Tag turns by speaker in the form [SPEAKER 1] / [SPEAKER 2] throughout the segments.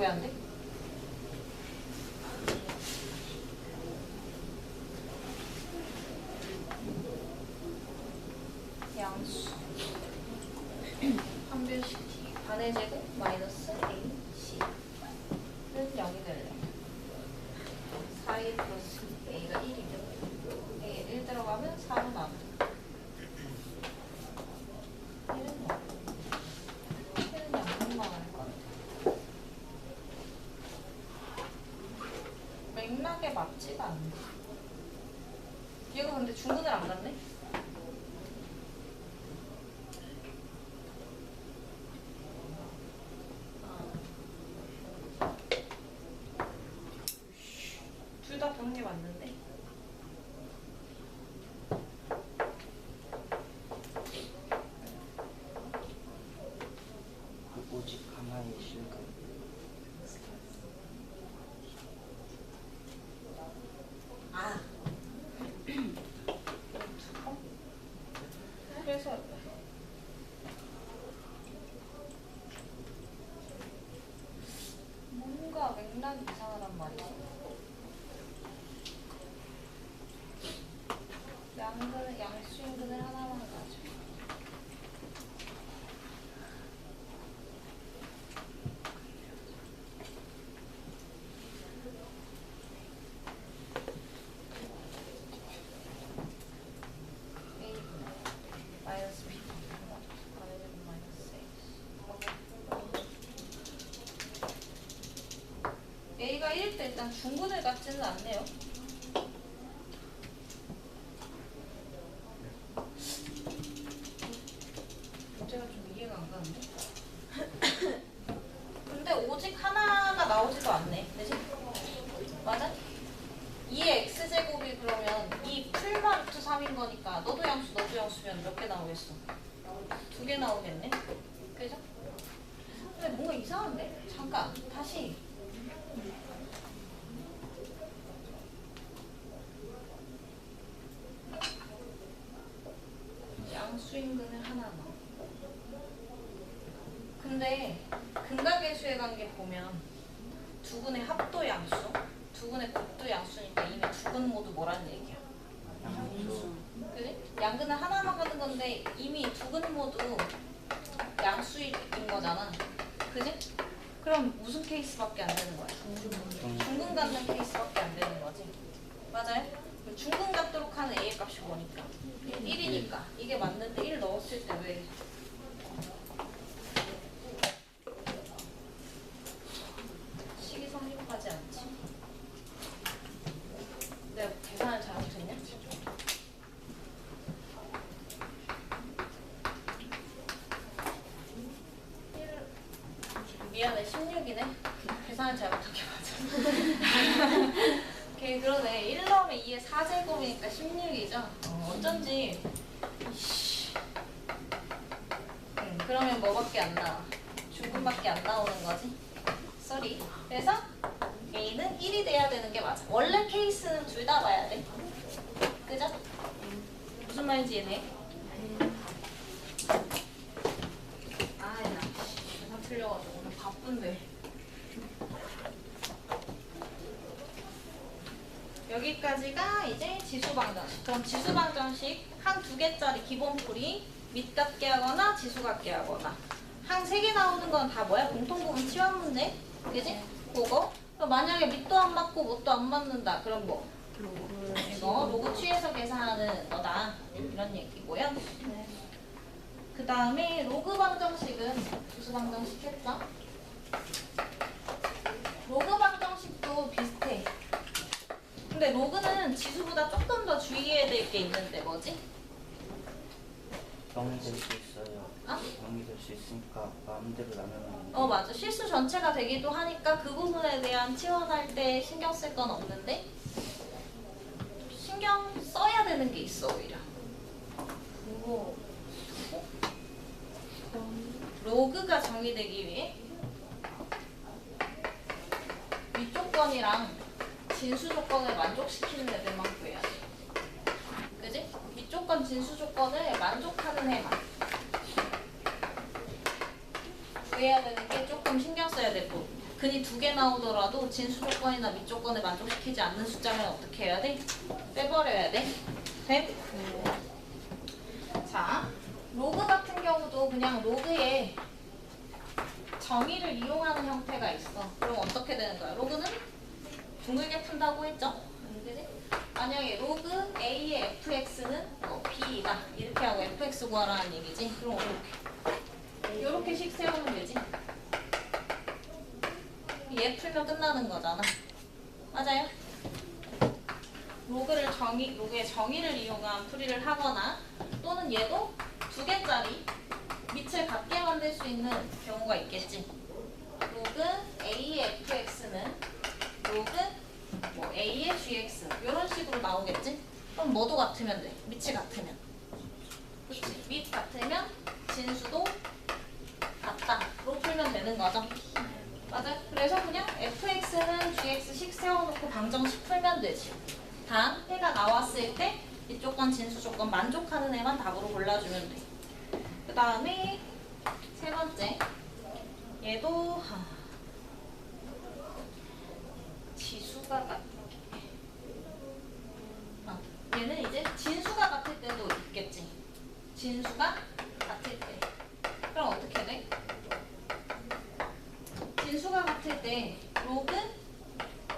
[SPEAKER 1] 왜 안 돼? 양수 판별식 반의 제곱 마이너스 A, C는 0이 될래 4A 플러스 A가 1이죠 A에 1 들어가면 4로 나눠 1은 0 1은 0만 할 거야 맥락에 맞지가 않네 얘가 근데 중근을 안 갔네? 둘 다 보는 게 맞는데?
[SPEAKER 2] 오직 하나의 실금
[SPEAKER 1] 아. 그래서 뭔가 맥락이 이상하단 말이지. 양근을 양수인근을 하나만 가져. A 마이너스 B 마이너스 마이너스 A A가 1 일단 중근을 갖지는 않네요. 문제가 좀 이해가 안 가는데? 근데 오직 하나가 나오지도 않네. 그지? 맞아? 2의 x제곱이 그러면 2 풀만 루트 3인 거니까 너도 양수 너도 양수면 몇 개 나오겠어? 두 개 나오겠네? 그죠? 근데 뭔가 이상한데? 잠깐 다시 양수인근을 하나 넣어 근데 근각의 관계 보면 두 근의 합도 양수, 두 근의 곱도 양수니까 이미 두근 모두 뭐라는 얘기야?
[SPEAKER 2] 양수
[SPEAKER 1] 그지? 양근은 하나만 가는 건데 이미 두근 모두 양수인 거잖아. 그지? 그럼 무슨 케이스밖에 안 되는 거야? 중근 갖는 케이스밖에 안 되는 거지. 맞아요? 중근 갖도록 하는 A의 값이 뭐니까? 1이니까. 이게 맞는데 1 넣었을 때 왜? 식이 성립하지 않지? 내가 계산을 잘못했냐? 일- 미안해 16이네 계산을 잘못한 게 맞아 오케이 그러네. 1 넣으면 2의 4제곱이니까 16이죠? 어, 어쩐지. 응, 그러면 뭐밖에 안 나와? 중근밖에 안 나오는 거지? 쏘리 그래서 A는 1이 돼야 되는 게 맞아. 원래 케이스는 둘 다 봐야 돼. 그죠? 무슨 말인지 이해돼? 아, 나 틀려가지고 오늘 바쁜데. 여기까지가 이제 지수방정식. 그럼 지수방정식 한 두 개짜리 기본풀이 밑 같게 하거나 지수 같게 하거나 한 세 개 나오는 건 다 뭐야? 공통부분 치환 문제? 그지? 그거? 그럼 만약에 밑도 안 맞고 못도 안 맞는다. 그럼 뭐? 이거 로그 취해서 계산하는 거다. 이런 얘기고요. 그 다음에 로그 방정식은 지수 방정식 했죠? 로그. 근데 로그는 지수보다 조금 더 주의해야 될 게 있는데 뭐지?
[SPEAKER 2] 0이 될 수 있어요.
[SPEAKER 1] 어?
[SPEAKER 2] 0이 될 수 있으니까 마음대로 나누면
[SPEAKER 1] 어 맞아. 실수 전체가 되기도 하니까 그 부분에 대한 치환할 때 신경 쓸 건 없는데 신경 써야 되는 게 있어 오히려. 그거. 로그가 정의되기 위해 위쪽 건이랑 진수 조건을 만족시키는 애들만 구해야 돼 그지? 위쪽 건 진수 조건을 만족하는 애만 구해야 되는 게 조금 신경 써야 될 부분. 근이 두 개 나오더라도 진수 조건이나 밑 조건을 만족시키지 않는 숫자면 어떻게 해야 돼? 빼버려야 돼. 돼? 자, 로그 같은 경우도 그냥 로그에 정의를 이용하는 형태가 있어. 그럼 어떻게 되는 거야? 로그는 둥글게 푼다고 했죠? 그지? 만약에 로그 A의 fx는 뭐 B다 이렇게 하고 fx 구하라는 얘기지. 그럼 이렇게 이렇게씩 세우면 되지. 얘 풀면 끝나는 거잖아. 맞아요? 로그를 정의, 로그의 정의를 이용한 풀이를 하거나 또는 얘도 두 개짜리 밑을 같게 만들 수 있는 경우가 있겠지. 로그 A의 fx는 로그 뭐 A의 gx 이런 식으로 나오겠지. 그럼 뭐도 같으면 돼. 밑이 같으면. 그렇지. 밑 같으면 진수도 같다로 풀면 되는 거죠. 맞아. 그래서 그냥 fx는 gx씩 세워놓고 방정식 풀면 되지. 단 해가 나왔을 때 이쪽 건 진수 조건 만족하는 애만 답으로 골라주면 돼. 그 다음에 세 번째 얘도 하, 지수 가 같 아, 얘는 이제 진수가 같을 때도 있겠지. 진수가 같을 때. 그럼 어떻게 돼? 진수가 같을 때 로그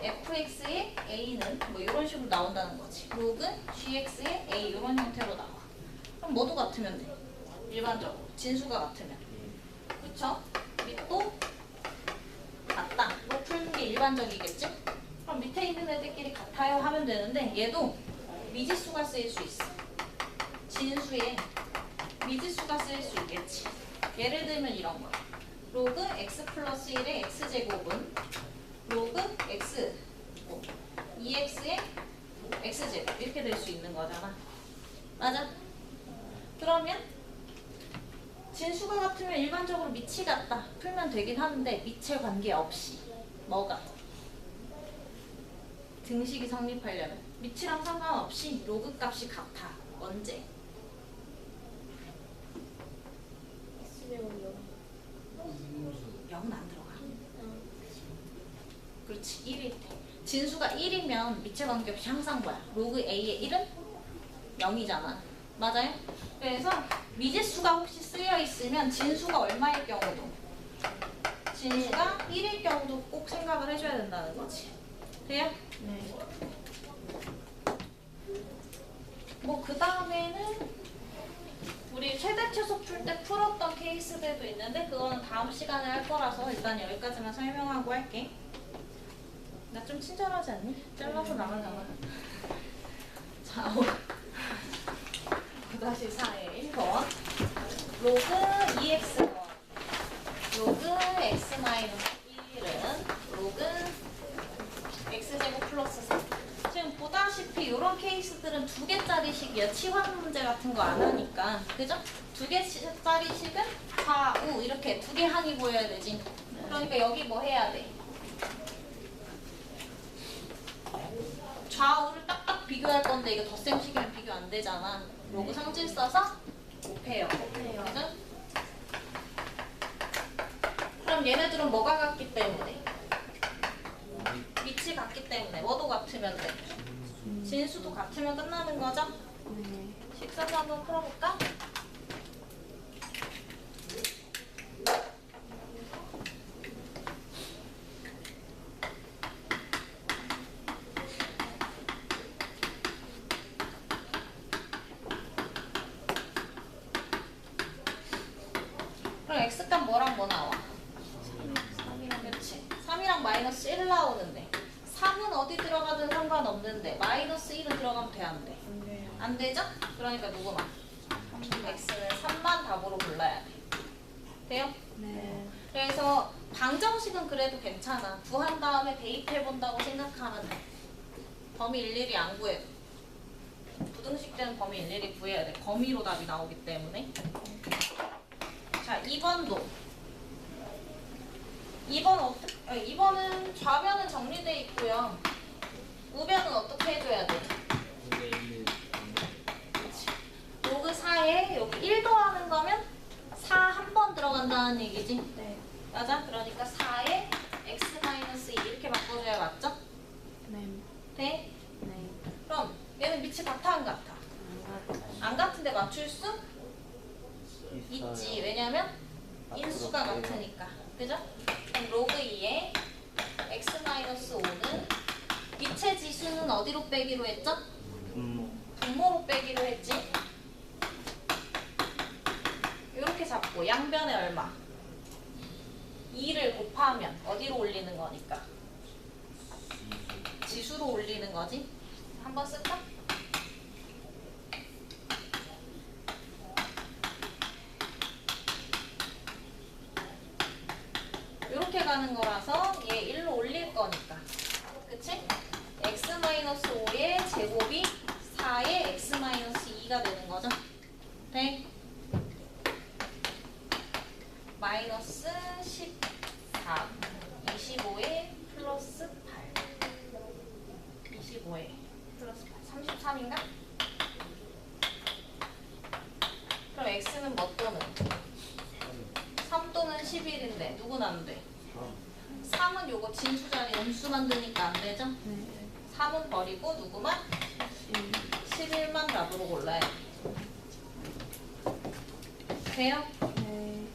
[SPEAKER 1] fx의 a는 뭐 이런 식으로 나온다는 거지. 로그 gx의 a 이런 형태로 나와. 그럼 뭐도 같으면 돼. 일반적으로 진수가 같으면. 그쵸? 밑도 같다로 푸는 게 일반적이겠지? 그럼 밑에 있는 애들끼리 같아요 하면 되는데 얘도 미지수가 쓰일 수 있어. 진수에 미지수가 쓰일 수 있겠지. 예를 들면 이런 거. 로그 x 플러스 1의 x제곱은 로그 x 뭐 2x의 x제곱 이렇게 될 수 있는 거잖아. 맞아? 그러면 진수가 같으면 일반적으로 밑이 같다 풀면 되긴 하는데 밑에 관계없이 뭐가 등식이 성립하려면 밑이랑 상관없이 로그 값이 같아. 언제? 영은 안 들어가. 그렇지 1일 때. 진수가 1이면 밑에 관계없이 항상 뭐야? 로그 A의 1은? 0이잖아. 맞아요? 그래서 미지수가 혹시 쓰여 있으면 진수가 얼마일 경우도? 진수가 1일 경우도 꼭 생각을 해줘야 된다는 거지. 돼요?
[SPEAKER 3] 네.
[SPEAKER 1] 뭐 그 다음에는 우리 최대 최소 풀 때 풀었던 케이스들도 있는데 그거는 다음 시간에 할 거라서 일단 여기까지만 설명하고 할게. 나 좀 친절하지 않니? 잘라서 나가잖아. 자, 9다시 4의 1번 로그 2x 로그 x 마이너스 1은 로그 x제곱 플러스 3 지금 보다시피 이런 케이스들은 두 개짜리식이야. 치환 문제 같은 거 안 하니까. 그죠? 두 개짜리식은 좌우 이렇게 두개 한이 보여야 되지. 그러니까 여기 뭐 해야 돼? 좌우를 딱딱 비교할 건데 이거 덧셈식이면 비교 안 되잖아. 로그 상질 써서 곱해요.
[SPEAKER 3] 곱해요.
[SPEAKER 1] 그죠? 그럼 얘네들은 뭐가 같기 때문에? 뭐도 같으면 돼. 진수도 같으면 끝나는 거죠?
[SPEAKER 3] 네.
[SPEAKER 1] 식사도 한번 풀어볼까? 그럼 x값 뭐랑 뭐 나와? 3이랑 그치 3이랑 마이너스 1 나오는데 3은 어디 들어가든 상관 없는데 마이너스 1은 들어가면 돼 안 돼? 안 되죠? 그러니까 누구만? x는 3만 답으로 골라야 돼. 돼요?
[SPEAKER 3] 네.
[SPEAKER 1] 그래서 방정식은 그래도 괜찮아. 구한 다음에 대입해 본다고 생각하면 돼. 범위 일일이 안 구해도. 부등식 때는 범위 일일이 구해야 돼. 거미로 답이 나오기 때문에. 자, 2번도. 2번 어떻게, 2번은 좌변은 정리돼 있고요. 우변은 어떻게 해줘야 돼? 로그 4에 여기 1 더하는 거면 4 한 번 들어간다는 얘기지?
[SPEAKER 3] 네.
[SPEAKER 1] 맞아? 그러니까 4에 x-2 이렇게 바꿔줘야 맞죠? 네. 돼?
[SPEAKER 3] 네.
[SPEAKER 1] 그럼 얘는 밑이 같아 안 같아? 안 같은데 맞출 수? 있지. 왜냐면 아, 인수가 같으니까. 그죠? 그럼 로그 2에 x-5는 밑의 지수는 어디로 빼기로 했죠?
[SPEAKER 2] 분모
[SPEAKER 1] 분모로 빼기로 했지. 이렇게 잡고 양변에 얼마? 2를 곱하면 어디로 올리는 거니까? 지수로 올리는 거지. 한번 쓸까? 이렇게 가는 거라서 얘 1로 올릴 거니까. 그치? x-5의 제곱이 4의 x-2가 되는 거죠. 돼? 마이너스 14 25에 플러스 8 25에 플러스 8 33인가? 그럼 x는 뭐 또는? 3 또는 11인데 누구는 안 돼? 3 은 요거 진수 자리 음수 만드니까 안 되죠?
[SPEAKER 3] 네.
[SPEAKER 1] 3은 버리고 누구만? 11 만 답으로 골라야 돼. 돼요?
[SPEAKER 3] 네.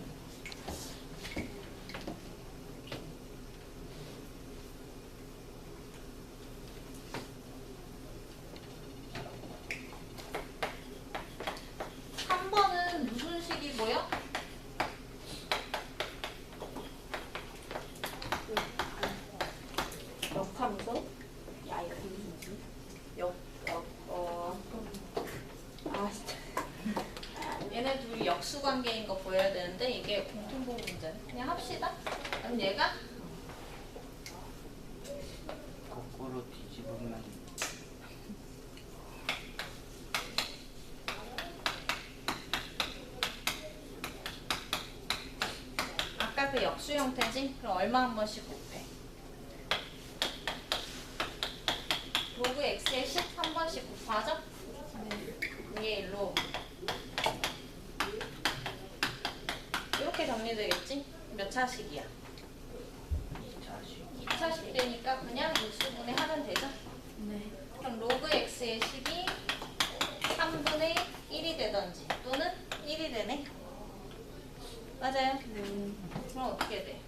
[SPEAKER 1] 삼번은 무슨 식이고요?
[SPEAKER 3] 역함수? 야, 이거 무슨 역, 역, 어. 아, 진짜.
[SPEAKER 1] 얘네 둘이 역수 관계인 거 보여야 되는데 이게 공통분 문제. 그냥 합시다. 그럼 얘가
[SPEAKER 2] 거꾸로 뒤집으면
[SPEAKER 1] 아까 그 역수 형태지? 그럼 얼마 한 번씩 곱해? 로그 x에 10 한 번씩 곱하죠? 이게 일로 이렇게 정리되겠지? 몇 차식이야?
[SPEAKER 2] 2차식
[SPEAKER 1] 2차식 되니까 그냥 일수분해 하면 되죠?
[SPEAKER 3] 네.
[SPEAKER 1] 그럼 로그 x의 10이 3분의 1이 되던지 또는 1이 되네? 맞아요?
[SPEAKER 3] 네.
[SPEAKER 1] 그럼 어떻게 돼?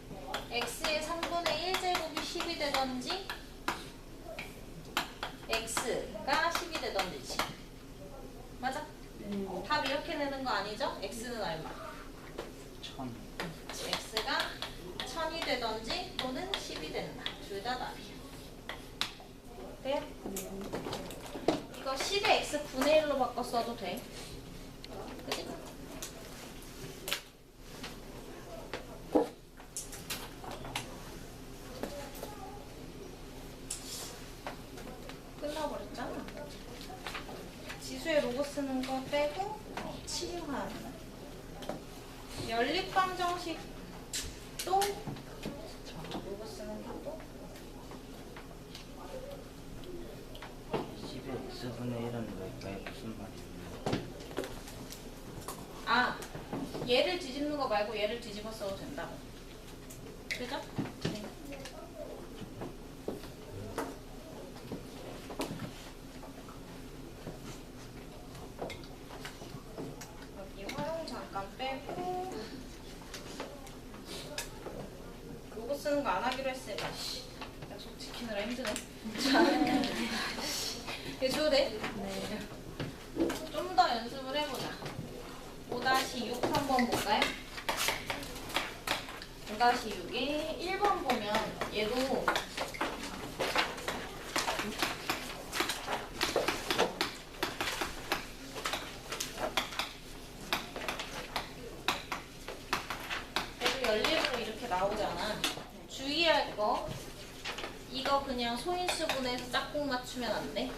[SPEAKER 1] x의 3분의 1제곱이 10이 되던지 x가 10이 되던지 맞아?
[SPEAKER 3] 네.
[SPEAKER 1] 답 이렇게 내는 거 아니죠? x는 얼마?
[SPEAKER 2] 1000
[SPEAKER 1] x가 1000이 되던지 또는 10이 된다. 둘 다 답이야. 돼요? 이거 10의 x 분의 1로 바꿔 써도 돼 그치? 끝나버렸잖아 지수에 로고 쓰는 거 빼고 치유하는 연립방정식 또 로고 쓰는 게또
[SPEAKER 2] 10의 x분의 1은 뭘까요? 무슨 말이에요?
[SPEAKER 1] 아, 얘를 뒤집는 거 말고 얘를 뒤집어 써도 된다고. 그죠? 네. 여기 활용 잠깐 빼고 로고 쓰는 거 안 하기로 했으니까 씨, 약속 지키느라 힘드네. 줘도 돼?
[SPEAKER 3] 네.
[SPEAKER 1] 좀 더 연습을 해보자. 5-6 한번 볼까요? 5-6에 1번 보면 얘도 얘도 연립으로 이렇게 나오잖아. 주의할 거 이거 그냥 소인수분해서 짝꿍 맞추면 안 돼.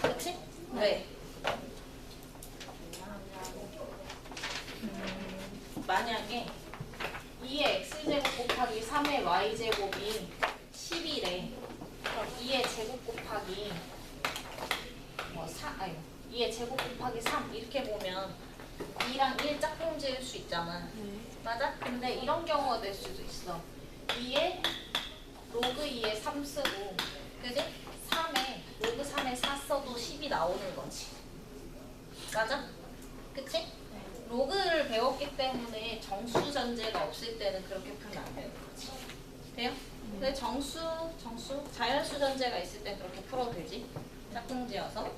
[SPEAKER 1] 그치? 왜? 음, 만약에 2의 x제곱 곱하기 3의 y제곱이 10이래. 그럼 2의 제곱 곱하기 뭐 4, 아니 2의 제곱 곱하기 3 이렇게 보면 2랑 1 짝꿍 지을 수 있잖아.
[SPEAKER 3] 네.
[SPEAKER 1] 맞아? 근데 이런 경우가 될 수도 있어. 2에 로그 2에 3 쓰고 그지? 3에 로그 3에 4 써도 10이 나오는 거지. 맞아? 그치? 로그를 배웠기 때문에 정수 전제가 없을 때는 그렇게 풀면 안 되는 거지. 돼요? 근데 정수, 정수, 자연수 전제가 있을 때 그렇게 풀어도 되지. 짝꿍 지어서.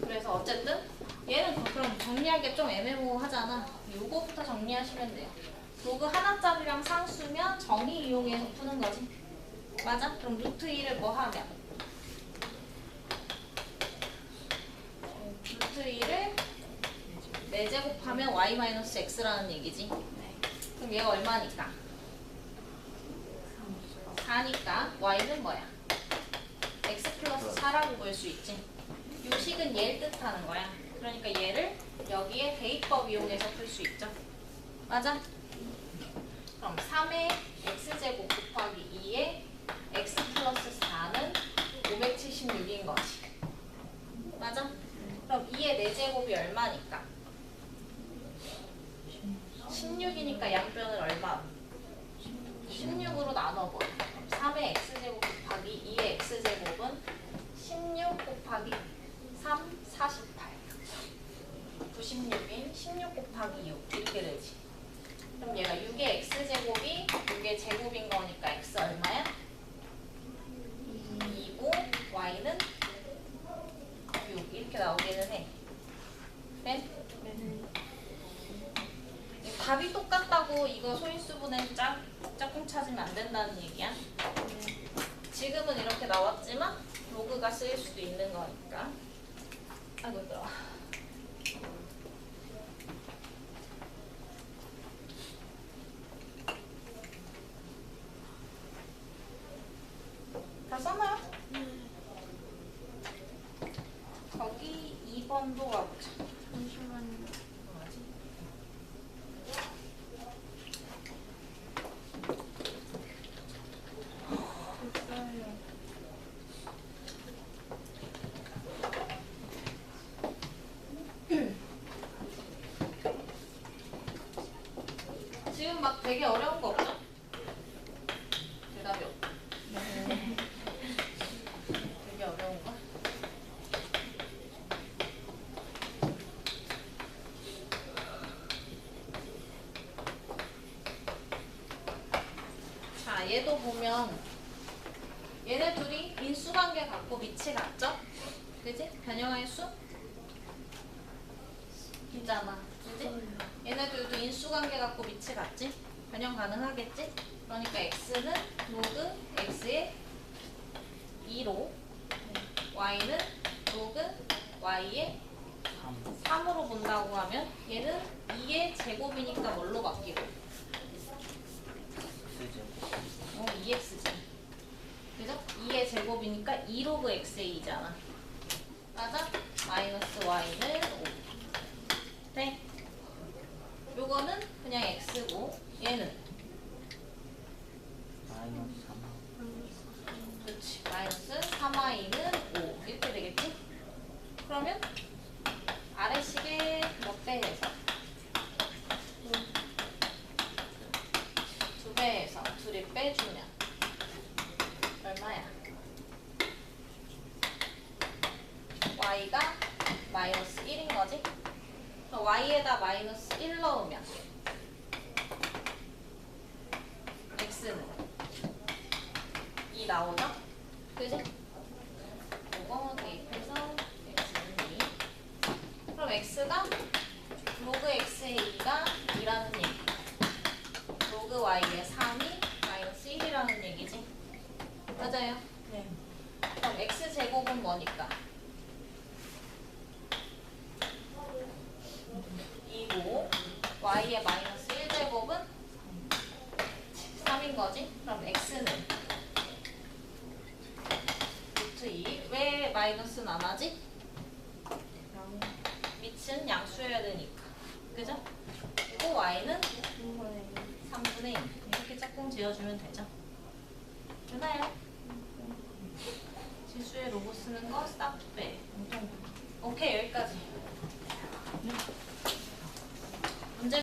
[SPEAKER 1] 그래서 어쨌든 얘는 그럼 게좀 애매모호하잖아. 요거부터 정리하시면 돼요. 로그 하나짜리랑 상수면 정의 이용해서 푸는 거지. 맞아? 그럼 루트 2를 뭐 하면? 루트 2를 4제곱하면 y-x라는 얘기지. 그럼 얘가 얼마니까? 4니까 y는 뭐야? x 플러스 4라고 볼 수 있지. 요 식은 얘를 뜻하는 거야. 그러니까 얘를 여기에 대입법 이용해서 풀 수 있죠. 맞아? 그럼 3의 x제곱 곱하기 2의 x 플러스 4는 576인 거지. 맞아? 그럼 2의 4제곱이 얼마니까? 16이니까 양변을 얼마? 16으로 나눠버려. 3의 x제곱 곱하기 2의 x제곱은 16 곱하기 3, 48. 96인 16 곱하기 6 이렇게 되지. 그럼 얘가 6의 x제곱이 6의 제곱인 거니까 x 얼마야? 2고 y는 6 이렇게 나오기는 해. 네? 이 답이 똑같다고 이거 소인수분해 짝, 짝꿍 찾으면 안 된다는 얘기야. 지금은 이렇게 나왔지만 로그가 쓰일 수도 있는 거니까. 아이고 힘들어. 다 썼나요? 거기 2번도 가보자.
[SPEAKER 3] 잠시만요.
[SPEAKER 1] 뭐하지?
[SPEAKER 3] 됐어요.
[SPEAKER 1] 지금 막 되게 어려운 거 없죠? 대답이 없. 되게 어려운 거? 자, 얘도 보면 얘네 둘이 인수관계 갖고 밑이 같죠? 그지? 변형할 수? 있잖아. 그지? 얘네들도 인수관계 갖고 밑이 같지? 변형 가능하겠지? 그러니까 x는 로그 x의 2로 y는 로그 y의
[SPEAKER 2] 3
[SPEAKER 1] 3으로 본다고 하면 얘는 2의 제곱이니까 뭘로 바뀌고? 어, 2x지. 그죠? 2의 제곱이니까 2로그 x이잖아. 맞아? 마이너스 y는 5. 돼? 요거는 그냥 x고 얘는
[SPEAKER 2] 마이너스 3
[SPEAKER 1] 그렇지 마이너스 3y는 5 이렇게 되겠지? 그러면 아래식에 몇배 해서 두배 해서 둘이 빼주면 얼마야? y가 마이너스 1인 거지? 그럼 y에다 마이너스 1 넣으면 x는 2 나오죠? 그지? 이거 대입해서 x는 2 그럼 x가 로그 x의 2가 2라는 얘기 로그 y의 3이 마이너스 1이라는 얘기지 맞아요?
[SPEAKER 3] 네.
[SPEAKER 1] 그럼 x제곱은 뭐니까? 2고 y의 마이너스 1제곱은 3인 거지? 그럼 x는 루트 2. 왜 마이너스는 안 하지? 밑은 양수여야 되니까. 그죠? 그리고 y는 3분의 1. 이렇게 짝꿍